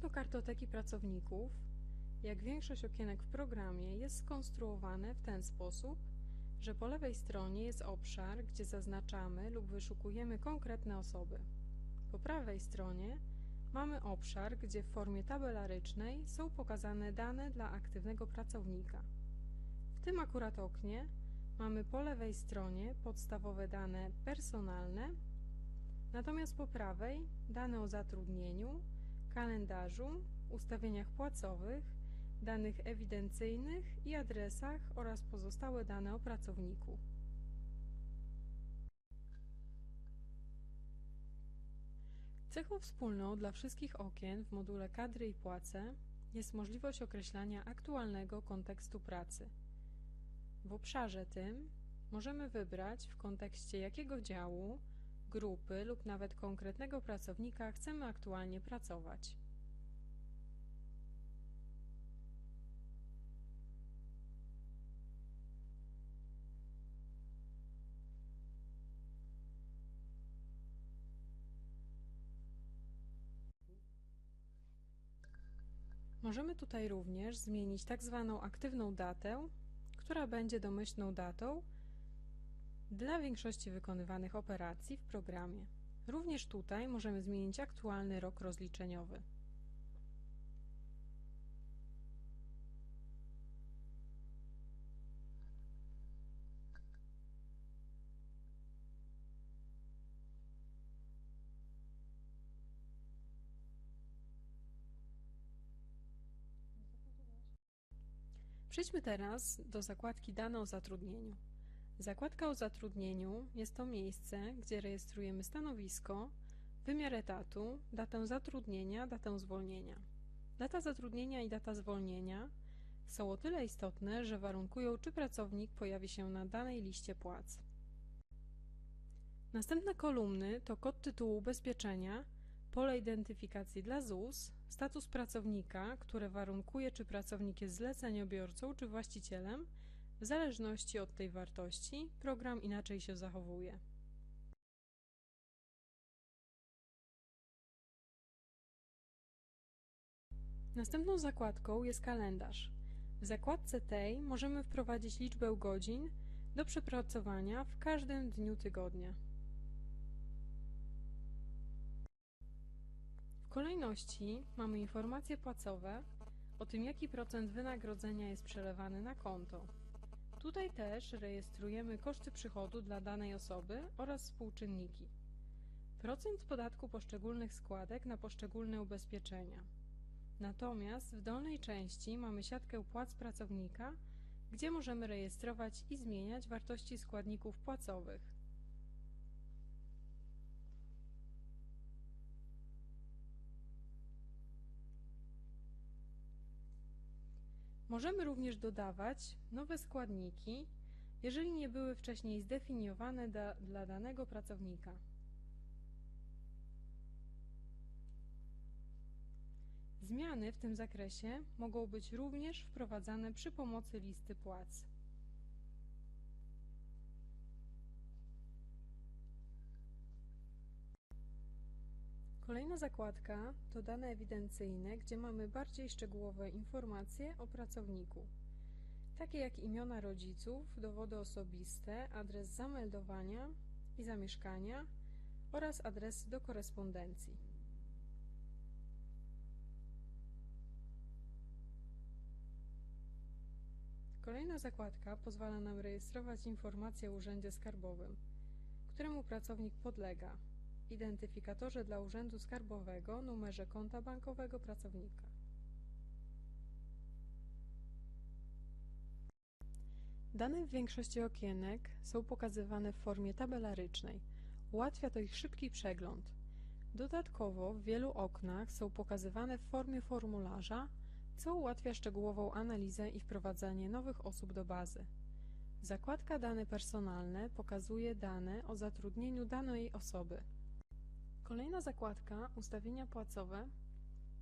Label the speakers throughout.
Speaker 1: Okno kartoteki pracowników, jak większość okienek w programie, jest skonstruowane w ten sposób, że po lewej stronie jest obszar, gdzie zaznaczamy lub wyszukujemy konkretne osoby. Po prawej stronie mamy obszar, gdzie w formie tabelarycznej są pokazane dane dla aktywnego pracownika. W tym akurat oknie mamy po lewej stronie podstawowe dane personalne, natomiast po prawej dane o zatrudnieniu, kalendarzu, ustawieniach płacowych, danych ewidencyjnych i adresach oraz pozostałe dane o pracowniku. Cechą wspólną dla wszystkich okien w module Kadry i płace jest możliwość określania aktualnego kontekstu pracy. W obszarze tym możemy wybrać w kontekście jakiego działu, grupy lub nawet konkretnego pracownika chcemy aktualnie pracować. Możemy tutaj również zmienić tak zwaną aktywną datę, która będzie domyślną datą dla większości wykonywanych operacji w programie. Również tutaj możemy zmienić aktualny rok rozliczeniowy. Przejdźmy teraz do zakładki Dane o zatrudnieniu. Zakładka o zatrudnieniu jest to miejsce, gdzie rejestrujemy stanowisko, wymiar etatu, datę zatrudnienia, datę zwolnienia. Data zatrudnienia i data zwolnienia są o tyle istotne, że warunkują, czy pracownik pojawi się na danej liście płac. Następne kolumny to kod tytułu ubezpieczenia, pole identyfikacji dla ZUS, status pracownika, które warunkuje, czy pracownik jest zleceniobiorcą, czy właścicielem. W zależności od tej wartości, program inaczej się zachowuje. Następną zakładką jest kalendarz. W zakładce tej możemy wprowadzić liczbę godzin do przepracowania w każdym dniu tygodnia. W kolejności mamy informacje płacowe o tym, jaki procent wynagrodzenia jest przelewany na konto. Tutaj też rejestrujemy koszty przychodu dla danej osoby oraz współczynniki. Procent podatku poszczególnych składek na poszczególne ubezpieczenia. Natomiast w dolnej części mamy siatkę płac pracownika, gdzie możemy rejestrować i zmieniać wartości składników płacowych. Możemy również dodawać nowe składniki, jeżeli nie były wcześniej zdefiniowane da, dla danego pracownika. Zmiany w tym zakresie mogą być również wprowadzane przy pomocy listy płac. Kolejna zakładka to dane ewidencyjne, gdzie mamy bardziej szczegółowe informacje o pracowniku, takie jak imiona rodziców, dowody osobiste, adres zameldowania i zamieszkania oraz adresy do korespondencji. Kolejna zakładka pozwala nam rejestrować informacje o Urzędzie Skarbowym, któremu pracownik podlega, identyfikatorze dla Urzędu Skarbowego, numerze konta bankowego pracownika. Dane w większości okienek są pokazywane w formie tabelarycznej. Ułatwia to ich szybki przegląd. Dodatkowo w wielu oknach są pokazywane w formie formularza, co ułatwia szczegółową analizę i wprowadzanie nowych osób do bazy. Zakładka Dane personalne pokazuje dane o zatrudnieniu danej osoby. Kolejna zakładka, ustawienia płacowe,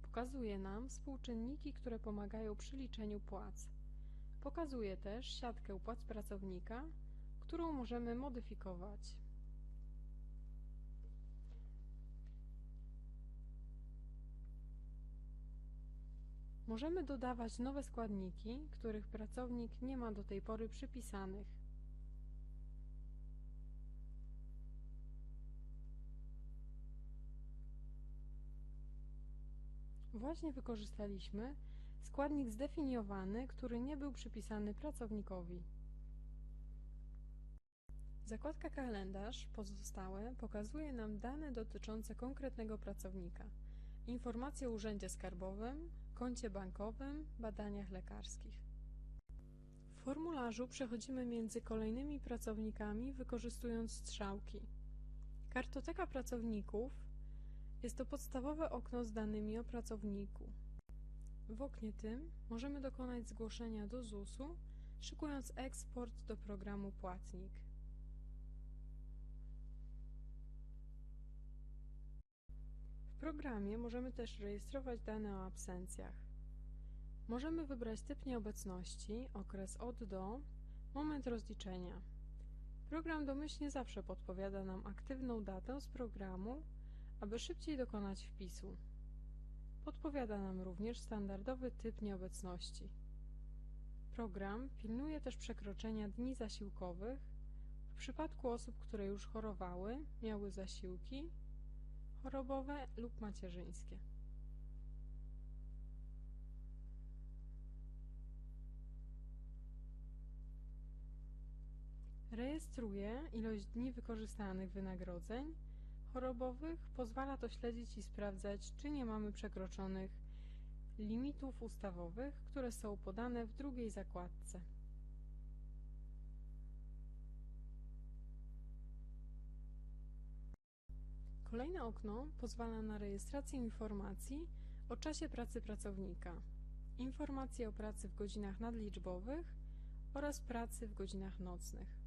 Speaker 1: pokazuje nam współczynniki, które pomagają przy liczeniu płac. Pokazuje też siatkę płac pracownika, którą możemy modyfikować. Możemy dodawać nowe składniki, których pracownik nie ma do tej pory przypisanych. Właśnie wykorzystaliśmy składnik zdefiniowany, który nie był przypisany pracownikowi. Zakładka kalendarz pozostałe pokazuje nam dane dotyczące konkretnego pracownika, informacje o urzędzie skarbowym, koncie bankowym, badaniach lekarskich. W formularzu przechodzimy między kolejnymi pracownikami wykorzystując strzałki. Kartoteka pracowników jest to podstawowe okno z danymi o pracowniku. W oknie tym możemy dokonać zgłoszenia do ZUS-u, szykując eksport do programu Płatnik. W programie możemy też rejestrować dane o absencjach. Możemy wybrać typ nieobecności, okres od do, moment rozliczenia. Program domyślnie zawsze podpowiada nam aktywną datę z programu, aby szybciej dokonać wpisu. Podpowiada nam również standardowy typ nieobecności. Program pilnuje też przekroczenia dni zasiłkowych w przypadku osób, które już chorowały, miały zasiłki chorobowe lub macierzyńskie. Rejestruje ilość dni wykorzystanych wynagrodzeń chorobowych, pozwala to śledzić i sprawdzać, czy nie mamy przekroczonych limitów ustawowych, które są podane w drugiej zakładce. Kolejne okno pozwala na rejestrację informacji o czasie pracy pracownika, informacje o pracy w godzinach nadliczbowych oraz pracy w godzinach nocnych.